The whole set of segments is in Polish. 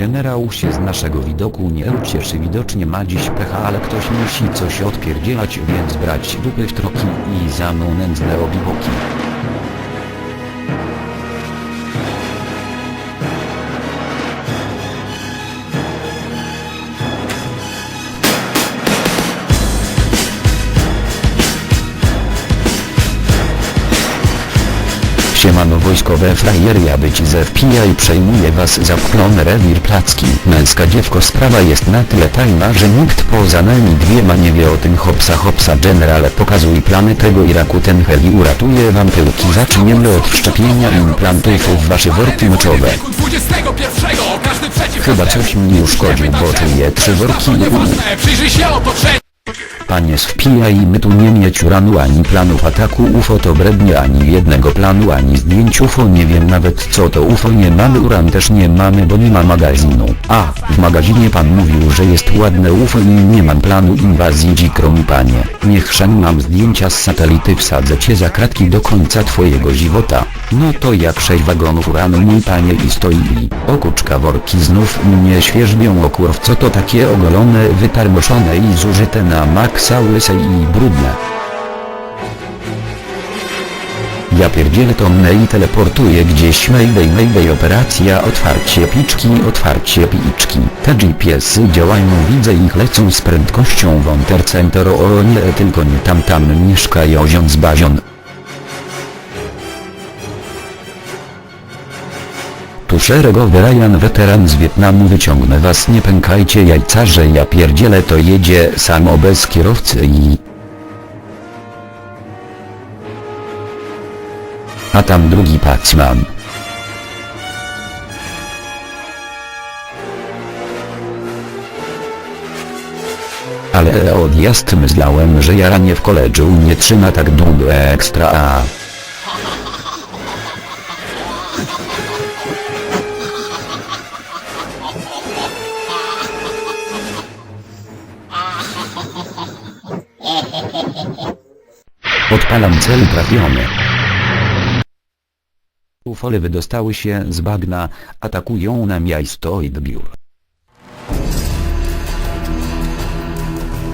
Generał się z naszego widoku nie ucieszy widocznie ma dziś pecha ale ktoś musi coś odpierdzielać więc brać dupy w troki i za mną nędzne obiboki. Siemano wojskowe frajery ja być ze wpija i przejmuje was za wklon rewir placki. Męska dziewko sprawa jest na tyle tajna, że nikt poza nami dwiema nie wie o tym hopsa hopsa generale pokazuj plany tego Iraku ten heli uratuje wam tyłki zaczniemy od wszczepienia implantów w wasze worki moczowe. Chyba coś mi uszkodził, bo czuję trzy worki otoczeniu Panie spijaj my tu nie mieć uranu ani planów ataku UFO to brednie ani jednego planu ani zdjęć UFO nie wiem nawet co to UFO nie mamy uran też nie mamy bo nie ma magazynu. A, w magazynie pan mówił że jest ładne UFO i nie mam planu inwazji dzikro mi panie. Niech szan mam zdjęcia z satelity wsadzę cię za kratki do końca twojego żywota. No to jak sześć wagonów uranu mój panie i stoi okuczka worki znów mnie świeżbią o kurw co to takie ogolone wytarmoszone i zużyte na maksa łyse i brudne. Ja pierdzielę to mnie i teleportuję gdzieś mayday mayday operacja otwarcie piczki otwarcie piczki te GPS-y działają widzę ich lecą z prędkością wąter center o nie tylko nie tam tam mieszka jozion z bazion szeregowy Ryan weteran z Wietnamu wyciągnę was nie pękajcie jajcarze ja pierdzielę to jedzie samo bez kierowcy i... A tam drugi pacman. Ale odjazd myślałem, że jaranie w koledżu nie trzyma tak długo ekstra Odpalam cel trafiony. Ufole wydostały się z bagna, atakują nam jajsto i biur.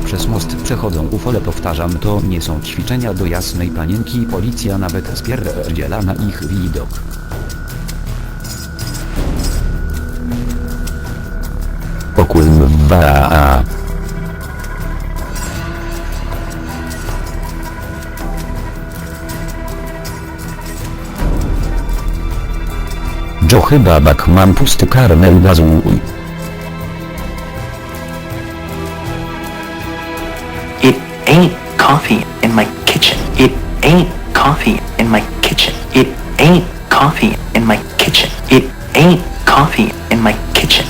Przez most przechodzą ufole powtarzam to nie są ćwiczenia do jasnej panienki policja nawet spierdziela na ich widok. Okulmwa. Joe chyba bak mam pusty karmel gazu. It ain't coffee in my kitchen. It ain't coffee in my kitchen. It ain't coffee in my kitchen. It ain't coffee in my kitchen.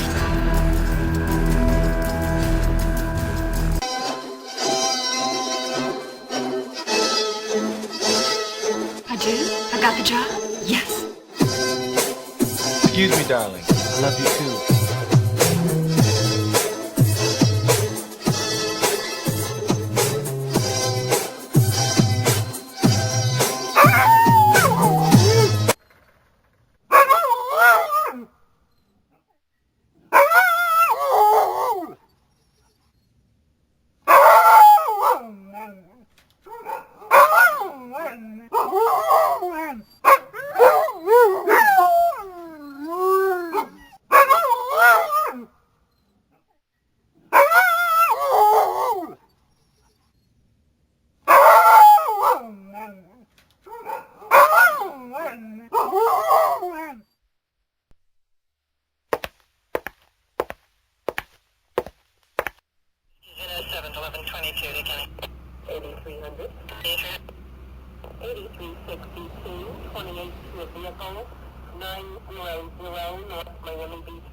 I do? I got the job? Excuse me, darling. I love you too. 8362, 28 to a vehicle, 900 North Miami Beach.